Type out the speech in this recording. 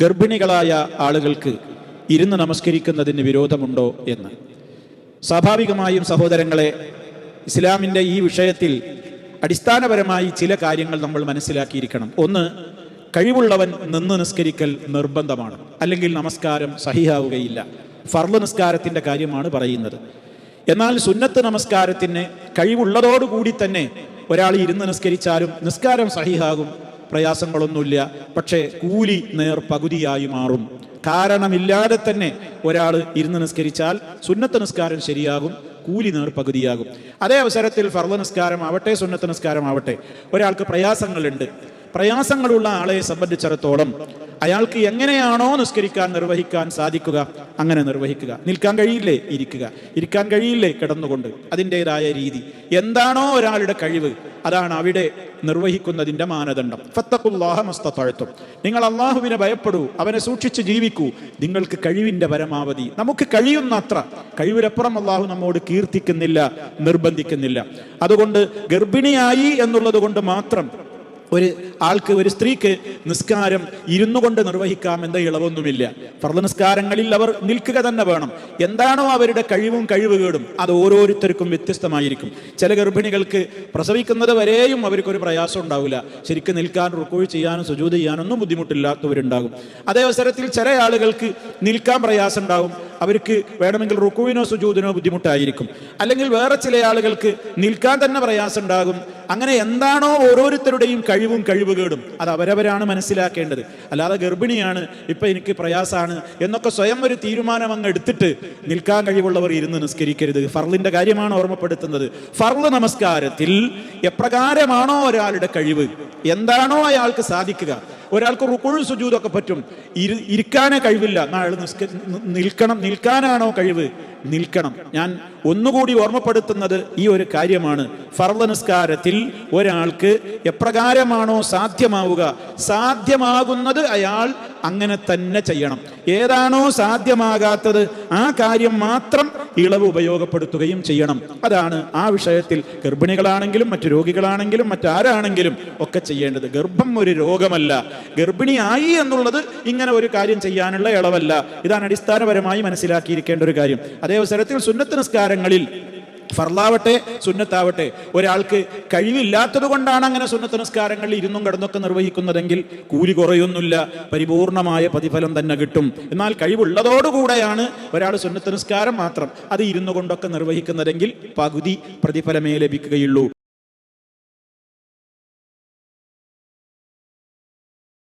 ഗർഭിണികളായ ആളുകൾക്ക് ഇരുന്ന് നമസ്കരിക്കുന്നതിന് വിരോധമുണ്ടോ എന്ന്. സ്വാഭാവികമായും സഹോദരങ്ങളെ ഇസ്ലാമിന്റെ ഈ വിഷയത്തിൽ അടിസ്ഥാനപരമായി ചില കാര്യങ്ങൾ നമ്മൾ മനസ്സിലാക്കിയിരിക്കണം. ഒന്ന് കഴിവുള്ളവൻ നിന്ന് നിസ്കരിക്കൽ നിർബന്ധമാണ്. അല്ലെങ്കിൽ നമസ്കാരം സഹിയാവുകയില്ല ഫർൾ നിസ്കാരത്തിന്റെ കാര്യമാണ് പറയുന്നത്. എന്നാൽ സുന്നത്ത് നമസ്കാരത്തിന് കഴിവുള്ളതോടുകൂടി തന്നെ ഒരാൾ ഇരുന്ന് നിസ്കരിച്ചാലും നിസ്കാരം സഹിഹാകും. പ്രയാസങ്ങളൊന്നുമില്ല. പക്ഷേ കൂലി നേർ പകുതിയായി മാറും. കാരണമില്ലാതെ തന്നെ ഒരാൾ ഇരുന്ന് നിസ്കരിച്ചാൽ സുന്നത്ത് നിസ്കാരം ശരിയാകും കൂലി നേർ പകുതിയാകും. അതേ അവസരത്തിൽ ഫർദ നിസ്കാരം ആവട്ടെ സുന്നത്ത് നിസ്കാരം ആവട്ടെ ഒരാൾക്ക് പ്രയാസങ്ങളുണ്ട്. പ്രയാസങ്ങളുള്ള ആളെ സംബന്ധിച്ചിടത്തോളം അയാൾക്ക് എങ്ങനെയാണോ നിസ്കരിക്കാൻ നിർവഹിക്കാൻ സാധിക്കുക അങ്ങനെ നിർവഹിക്കുക. നിൽക്കാൻ കഴിയില്ലേ? ഇരിക്കുക. ഇരിക്കാൻ കഴിയില്ലേ? കിടന്നുകൊണ്ട്. അതിന്റെതായ രീതി. എന്താണോ ഒരാളുടെ കഴിവ് അതാണ് അവിടെ നിർവഹിക്കുന്നതിന്റെ മാനദണ്ഡം. ഫത്തഖുല്ലാഹ മസ്തത്തഴത്തും നിങ്ങൾ അള്ളാഹുവിനെ ഭയപ്പെടൂ അവനെ സൂക്ഷിച്ച് ജീവിക്കൂ. നിങ്ങൾക്ക് കഴിവിന്റെ പരമാവധി. നമുക്ക് കഴിയുന്ന അത്ര കഴിവിലപ്പുറം അള്ളാഹു നമ്മോട് കീർത്തിക്കുന്നില്ല നിർബന്ധിക്കുന്നില്ല. അതുകൊണ്ട് ഗർഭിണിയായി എന്നുള്ളത് കൊണ്ട് മാത്രം ഒരു ആൾക്ക് ഒരു സ്ത്രീക്ക് നിസ്കാരം ഇരുന്നു കൊണ്ട് നിർവഹിക്കാം എന്ന ഇളവൊന്നുമില്ല. ഫർദ് നിസ്കാരങ്ങളിൽ അവർ നിൽക്കുക തന്നെ വേണം. എന്താണോ അവരുടെ കഴിവും കഴിവുകേടും അത് ഓരോരുത്തർക്കും വ്യത്യസ്തമായിരിക്കും. ചില ഗർഭിണികൾക്ക് പ്രസവിക്കുന്നത് വരെയും അവർക്കൊരു പ്രയാസം ഉണ്ടാവില്ല. ശരിക്കും നിൽക്കാൻ റുക്കോഴ് ചെയ്യാനും സുജൂത് ചെയ്യാനൊന്നും ബുദ്ധിമുട്ടില്ലാത്തവരുണ്ടാകും. അതേ അവസരത്തിൽ ചില ആളുകൾക്ക് നിൽക്കാൻ പ്രയാസം ഉണ്ടാവും അവർക്ക് വേണമെങ്കിൽ റുക്കുവിനോ സുജൂദിനോ ബുദ്ധിമുട്ടായിരിക്കും. അല്ലെങ്കിൽ വേറെ ചില ആളുകൾക്ക് നിൽക്കാൻ തന്നെ പ്രയാസം ഉണ്ടാകും അങ്ങനെ എന്താണോ ഓരോരുത്തരുടെയും കഴിവും കഴിവുകേടും അത് അവരവരാണ് മനസ്സിലാക്കേണ്ടത്. അല്ലാതെ ഗർഭിണിയാണ് ഇപ്പൊ എനിക്ക് പ്രയാസമാണ് എന്നൊക്കെ സ്വയം ഒരു തീരുമാനം അങ്ങ് എടുത്തിട്ട് നിൽക്കാൻ കഴിവുള്ളവർ ഇരുന്ന് നിസ്കരിക്കരുത്. ഫർലിന്റെ കാര്യമാണ് ഓർമ്മപ്പെടുത്തുന്നത്. ഫർൾ നമസ്കാരത്തിൽ എപ്രകാരമാണോ ഒരാളുടെ കഴിവ്? എന്താണോ അയാൾക്ക് സാധിക്കുക? ഒരാൾക്ക് റുക്കുഴും സുജൂതൊക്കെ പറ്റും. ഇരു ഇരിക്കാനേ കഴിവില്ല. നിസ്ക നിൽക്കണം നിൽക്കാനാണോ കഴിവ്? നിൽക്കണം. ഞാൻ ഒന്നുകൂടി ഓർമ്മപ്പെടുത്തുന്നത് ഈ ഒരു കാര്യമാണ്. ഫർദ് നിസ്കാരത്തിൽ ഒരാൾക്ക് എപ്രകാരമാണോ സാധ്യമാവുക? സാധ്യമാകുന്നത് അയാൾ അങ്ങനെ തന്നെ ചെയ്യണം. ഏതാണോ സാധ്യമാകാത്തത് ആ കാര്യം മാത്രം ഇളവ് ഉപയോഗപ്പെടുത്തുകയും ചെയ്യണം. അതാണ് ആ വിഷയത്തിൽ ഗർഭിണികളാണെങ്കിലും മറ്റു രോഗികളാണെങ്കിലും മറ്റാരാണെങ്കിലും ഒക്കെ ചെയ്യേണ്ടത്. ഗർഭം ഒരു രോഗമല്ല. ഗർഭിണിയായി എന്നുള്ളത് ഇങ്ങനെ ഒരു കാര്യം ചെയ്യാനുള്ള ഇളവല്ല. ഇതാണ് അടിസ്ഥാനപരമായി മനസ്സിലാക്കിയിരിക്കേണ്ട ഒരു കാര്യം. അതേ അവസരത്തിൽ സുന്നത്ത് നിസ്കാരങ്ങളിൽ ഫർലാവട്ടെ സുന്നത്താവട്ടെ. ഒരാൾക്ക് കഴിവില്ലാത്തത് കൊണ്ടാണ് അങ്ങനെ സുന്നത്ത് നിസ്കാരങ്ങളിൽ ഇരുന്നും കിടന്നൊക്കെ നിർവഹിക്കുന്നതെങ്കിൽ കൂലി കുറയൊന്നുമില്ല. പരിപൂർണമായ പ്രതിഫലം തന്നെ കിട്ടും. എന്നാൽ കഴിവുള്ളതോടുകൂടെയാണ് ഒരാൾ സുന്നത്ത് നിസ്കാരം മാത്രം അത് ഇരുന്നു കൊണ്ടൊക്കെ നിർവഹിക്കുന്നതെങ്കിൽ പകുതി പ്രതിഫലമേ ലഭിക്കുകയുള്ളൂ.